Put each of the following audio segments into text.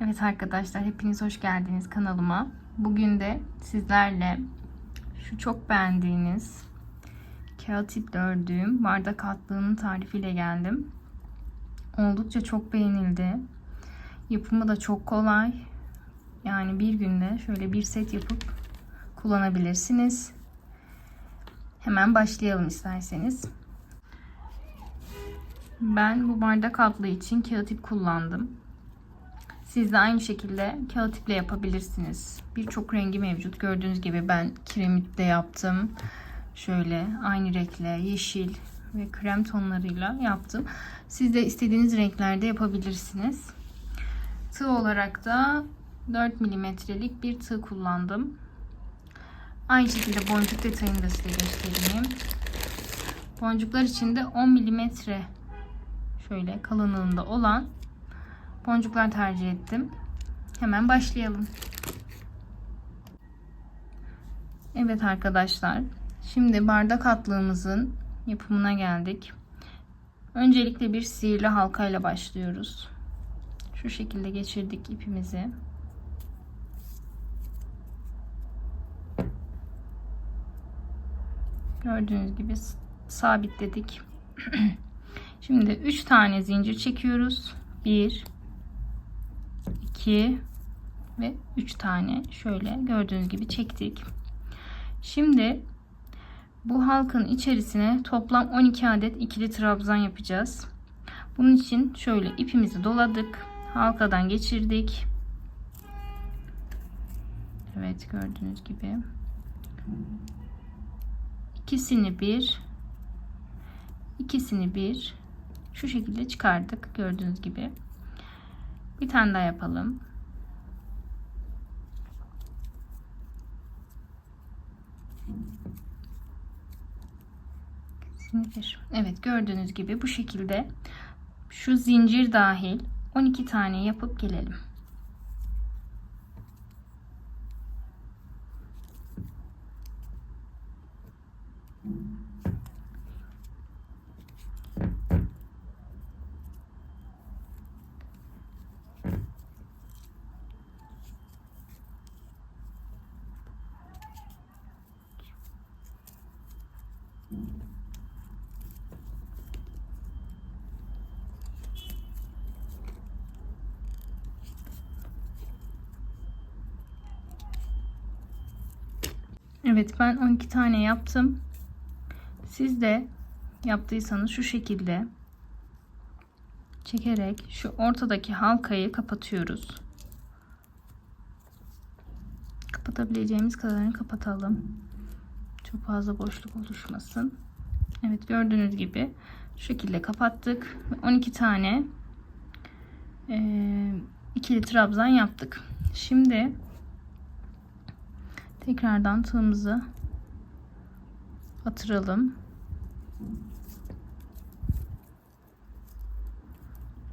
Evet arkadaşlar hepiniz hoş geldiniz kanalıma. Bugün de sizlerle şu çok beğendiğiniz kağıt iple ördüğüm bardak altlığının tarifiyle geldim. Oldukça çok beğenildi. Yapımı da çok kolay. Yani bir günde şöyle bir set yapıp kullanabilirsiniz. Hemen başlayalım isterseniz. Ben bu bardak altlığı için kağıt ip kullandım. Siz de aynı şekilde kağıt iple yapabilirsiniz. Birçok rengi mevcut. Gördüğünüz gibi ben kiremitle yaptım. Şöyle aynı renkle yeşil ve krem tonlarıyla yaptım. Siz de istediğiniz renklerde yapabilirsiniz. Tığ olarak da 4 milimetrelik bir tığ kullandım. Aynı şekilde boncuk detayını da size göstereyim. Boncuklar için de 10 milimetre şöyle kalınlığında olan boncuklar tercih ettim. Hemen başlayalım. Evet arkadaşlar. Şimdi bardak atlığımızın yapımına geldik. Öncelikle bir sihirli halkayla başlıyoruz. Şu şekilde geçirdik ipimizi. Gördüğünüz gibi sabitledik. Şimdi 3 tane zincir çekiyoruz. 1 2 ve 3 tane şöyle gördüğünüz gibi çektik. Şimdi bu halkın içerisine toplam 12 adet ikili trabzan yapacağız. Bunun için şöyle ipimizi doladık. Halkadan geçirdik. Evet gördüğünüz gibi. İkisini bir ikisini bir şu şekilde çıkardık gördüğünüz gibi. Bir tane daha yapalım. Evet gördüğünüz gibi bu şekilde şu zincir dahil 12 tane yapıp gelelim. Evet ben 12 tane yaptım. Siz de yaptıysanız şu şekilde çekerek şu ortadaki halkayı kapatıyoruz. Kapatabileceğimiz kadarını kapatalım. Çok fazla boşluk oluşmasın. Evet gördüğünüz gibi şu şekilde kapattık. 12 tane e, ikili trabzan yaptık. Şimdi tekrardan tığımızı batıralım.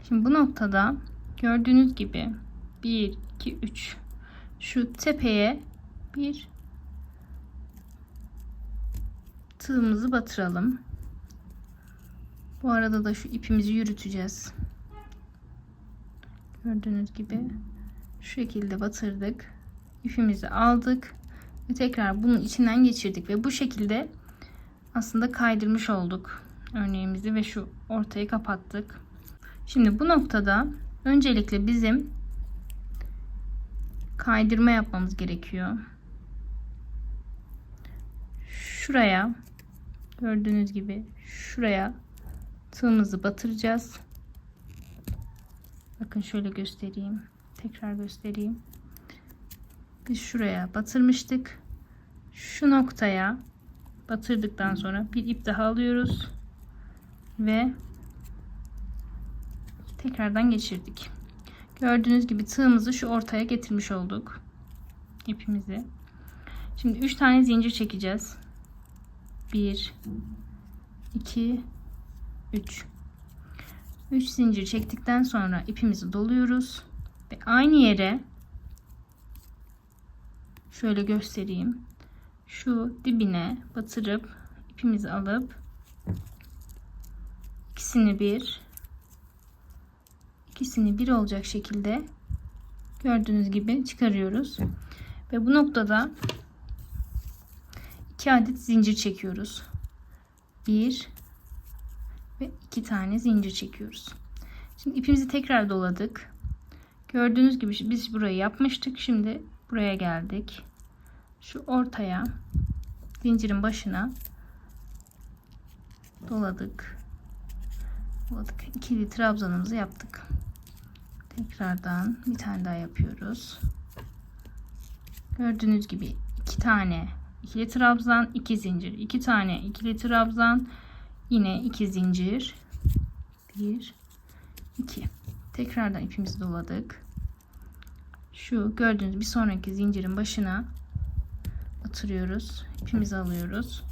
Şimdi bu noktada gördüğünüz gibi 1 2 3 şu tepeye bir tığımızı batıralım. Bu arada da şu ipimizi yürüteceğiz. Gördüğünüz gibi şu şekilde batırdık. İpimizi aldık ve tekrar bunun içinden geçirdik ve bu şekilde aslında kaydırmış olduk örneğimizi ve şu ortayı kapattık. Şimdi bu noktada öncelikle bizim kaydırma yapmamız gerekiyor. Şuraya gördüğünüz gibi şuraya tığımızı batıracağız. Bakın şöyle göstereyim. Tekrar göstereyim. Şuraya batırmıştık. Şu noktaya batırdıktan sonra bir ip daha alıyoruz ve tekrardan geçirdik. Gördüğünüz gibi tığımızı şu ortaya getirmiş olduk. ipimizi. Şimdi 3 tane zincir çekeceğiz. 1 2 3 3 zincir çektikten sonra ipimizi doluyoruz ve aynı yere şöyle göstereyim. Şu dibine batırıp ipimizi alıp ikisini bir ikisini bir olacak şekilde Gördüğünüz gibi çıkarıyoruz. Ve bu noktada 2 adet zincir çekiyoruz. 1 ve 2 tane zincir çekiyoruz. Şimdi ipimizi tekrar doladık. Gördüğünüz gibi biz burayı yapmıştık. Şimdi buraya geldik. Şu ortaya zincirin başına doladık. Doladık. İkili trabzanımızı yaptık. Tekrardan bir tane daha yapıyoruz. Gördüğünüz gibi iki tane ikili trabzan, iki zincir, iki tane ikili trabzan, yine iki zincir, bir, iki. Tekrardan ipimizi doladık. Şu gördüğünüz bir sonraki zincirin başına batırıyoruz. İpimizi alıyoruz.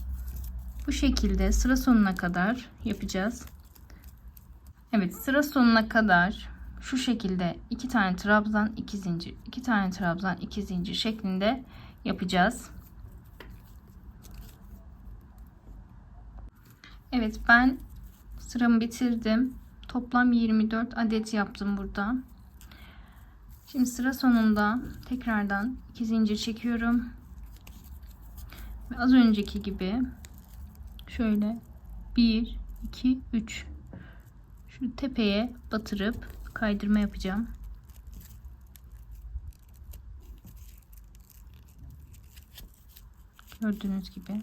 Bu şekilde sıra sonuna kadar yapacağız. Evet sıra sonuna kadar şu şekilde iki tane trabzan iki zincir iki tane trabzan iki zincir şeklinde yapacağız. Evet ben sıramı bitirdim. Toplam 24 adet yaptım burada. Şimdi sıra sonunda tekrardan iki zincir çekiyorum. Ve az önceki gibi şöyle 1 2 3 şu tepeye batırıp kaydırma yapacağım. Gördüğünüz gibi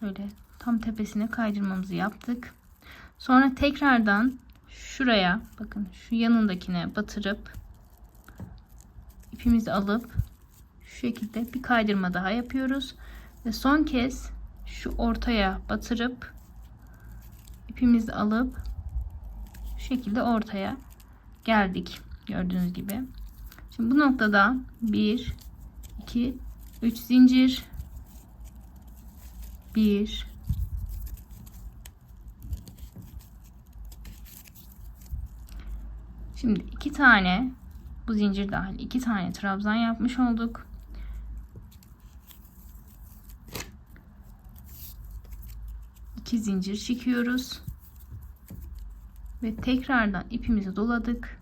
şöyle tam tepesine kaydırmamızı yaptık. Sonra tekrardan şuraya bakın şu yanındakine batırıp ipimizi alıp şu şekilde bir kaydırma daha yapıyoruz. Ve son kez şu ortaya batırıp ipimizi alıp şu şekilde ortaya geldik gördüğünüz gibi. Şimdi bu noktada 1 2 3 zincir. 1 Şimdi iki tane bu zincir dahil iki tane trabzan yapmış olduk. İki zincir çekiyoruz. Ve tekrardan ipimizi doladık.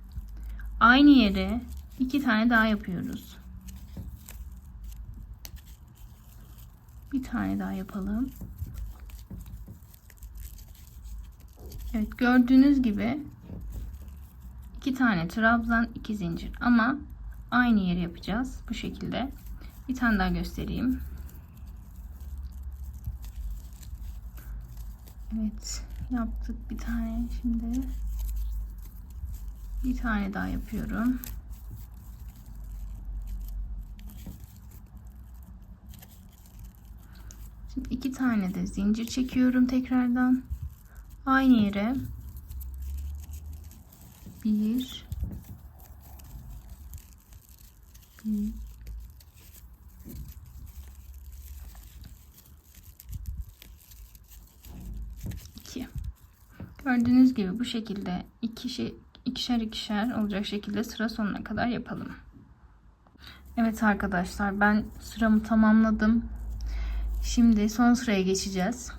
Aynı yere iki tane daha yapıyoruz. Bir tane daha yapalım. Evet gördüğünüz gibi iki tane trabzan iki zincir. Ama aynı yeri yapacağız bu şekilde. Bir tane daha göstereyim. Evet yaptık bir tane şimdi. Bir tane daha yapıyorum. Şimdi iki tane de zincir çekiyorum tekrardan. Aynı yere bir. Bir iki. Gördüğünüz gibi bu şekilde iki şey ikişer ikişer olacak şekilde sıra sonuna kadar yapalım. Evet arkadaşlar ben sıramı tamamladım. Şimdi son sıraya geçeceğiz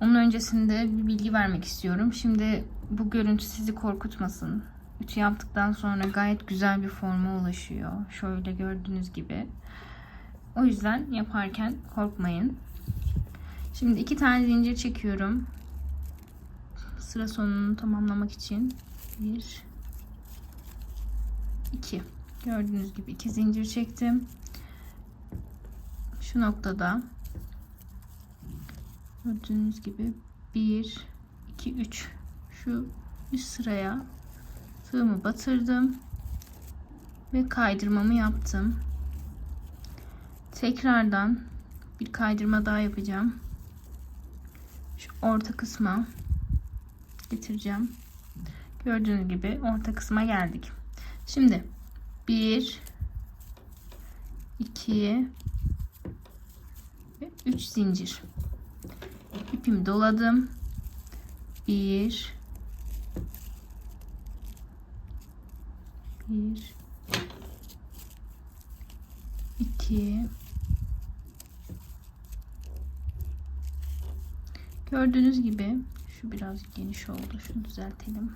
onun öncesinde bir bilgi vermek istiyorum. Şimdi bu görüntü sizi korkutmasın. Ütü yaptıktan sonra gayet güzel bir forma ulaşıyor. Şöyle gördüğünüz gibi. O yüzden yaparken korkmayın. Şimdi iki tane zincir çekiyorum. Sıra sonunu tamamlamak için. Bir, iki. Gördüğünüz gibi iki zincir çektim. Şu noktada Gördüğünüz gibi 1 2 3 şu üst sıraya tığımı batırdım ve kaydırmamı yaptım. Tekrardan bir kaydırma daha yapacağım. Şu orta kısma getireceğim. Gördüğünüz gibi orta kısma geldik. Şimdi 1 2 ve 3 zincir ipimi doladım. Bir, bir, iki, gördüğünüz gibi şu biraz geniş oldu. Şunu düzeltelim.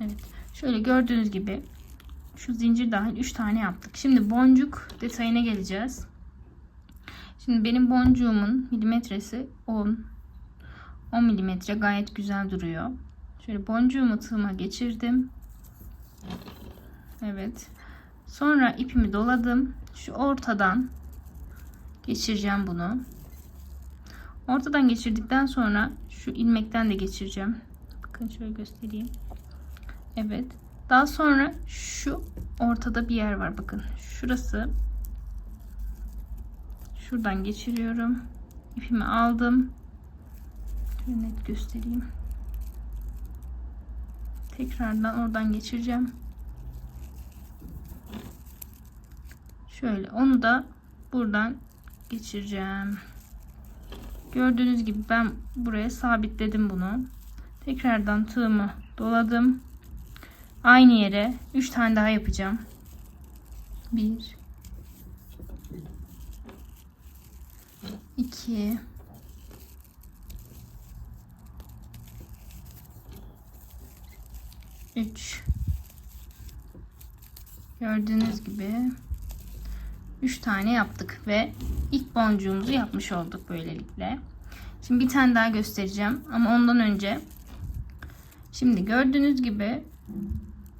Evet. Şöyle gördüğünüz gibi şu zincir dahil 3 tane yaptık. Şimdi boncuk detayına geleceğiz. Şimdi benim boncuğumun milimetresi 10. 10 milimetre gayet güzel duruyor. Şöyle boncuğumu tığıma geçirdim. Evet. Sonra ipimi doladım. Şu ortadan geçireceğim bunu. Ortadan geçirdikten sonra şu ilmekten de geçireceğim. Bakın şöyle göstereyim. Evet. Daha sonra şu ortada bir yer var bakın. Şurası. Şuradan geçiriyorum. İpimi aldım. Şöyle net göstereyim. Tekrardan oradan geçireceğim. Şöyle onu da buradan geçireceğim. Gördüğünüz gibi ben buraya sabitledim bunu. Tekrardan tığımı doladım. Aynı yere 3 tane daha yapacağım. 1 2 3 Gördüğünüz gibi 3 tane yaptık ve ilk boncuğumuzu yapmış olduk böylelikle. Şimdi bir tane daha göstereceğim ama ondan önce şimdi gördüğünüz gibi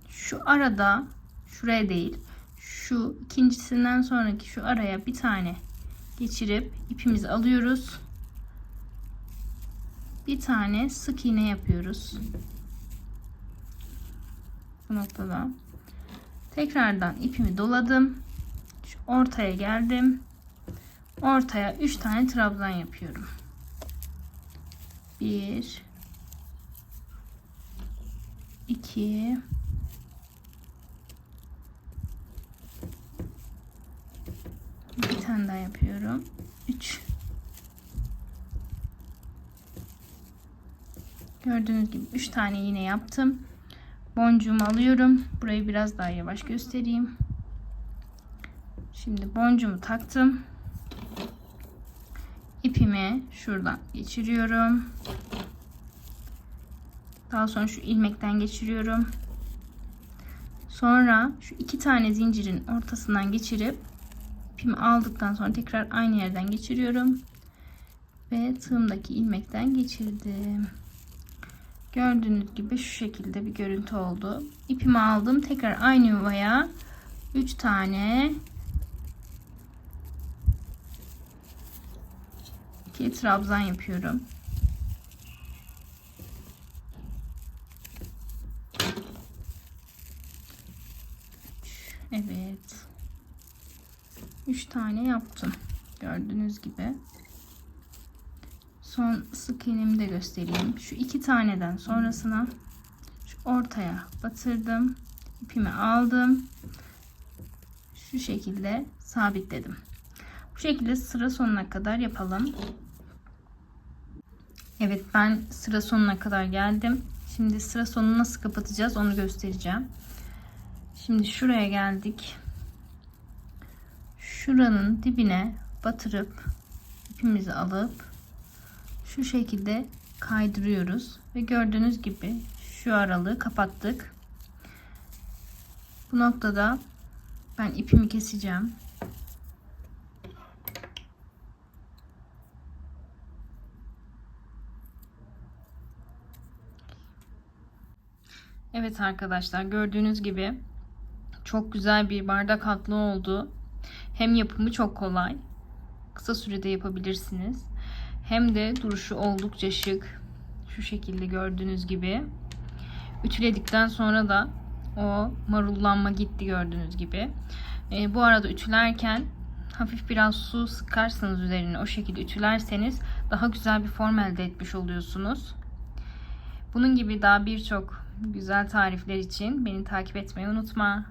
şu arada şuraya değil şu ikincisinden sonraki şu araya bir tane geçirip ipimizi alıyoruz. Bir tane sık iğne yapıyoruz. Bu noktada tekrardan ipimi doladım. Şu ortaya geldim. Ortaya 3 tane trabzan yapıyorum. 1 2 Bir tane daha yapıyorum. 3 Gördüğünüz gibi 3 tane yine yaptım. Boncuğumu alıyorum. Burayı biraz daha yavaş göstereyim. Şimdi boncuğumu taktım. İpimi şuradan geçiriyorum. Daha sonra şu ilmekten geçiriyorum. Sonra şu iki tane zincirin ortasından geçirip ipimi aldıktan sonra tekrar aynı yerden geçiriyorum. Ve tığımdaki ilmekten geçirdim. Gördüğünüz gibi şu şekilde bir görüntü oldu. İpimi aldım. Tekrar aynı yuvaya 3 tane iki trabzan yapıyorum. Evet. 3 tane yaptım. Gördüğünüz gibi. Son sık iğnemi de göstereyim. Şu iki taneden sonrasına şu ortaya batırdım. İpimi aldım. Şu şekilde sabitledim. Bu şekilde sıra sonuna kadar yapalım. Evet ben sıra sonuna kadar geldim. Şimdi sıra sonunu nasıl kapatacağız onu göstereceğim. Şimdi şuraya geldik. Şuranın dibine batırıp ipimizi alıp şu şekilde kaydırıyoruz ve gördüğünüz gibi şu aralığı kapattık. Bu noktada ben ipimi keseceğim. Evet arkadaşlar gördüğünüz gibi çok güzel bir bardak altlı oldu. Hem yapımı çok kolay. Kısa sürede yapabilirsiniz. Hem de duruşu oldukça şık. Şu şekilde gördüğünüz gibi. Ütüledikten sonra da o marullanma gitti gördüğünüz gibi. E, bu arada ütülerken hafif biraz su sıkarsanız üzerine o şekilde ütülerseniz daha güzel bir form elde etmiş oluyorsunuz. Bunun gibi daha birçok güzel tarifler için beni takip etmeyi unutma.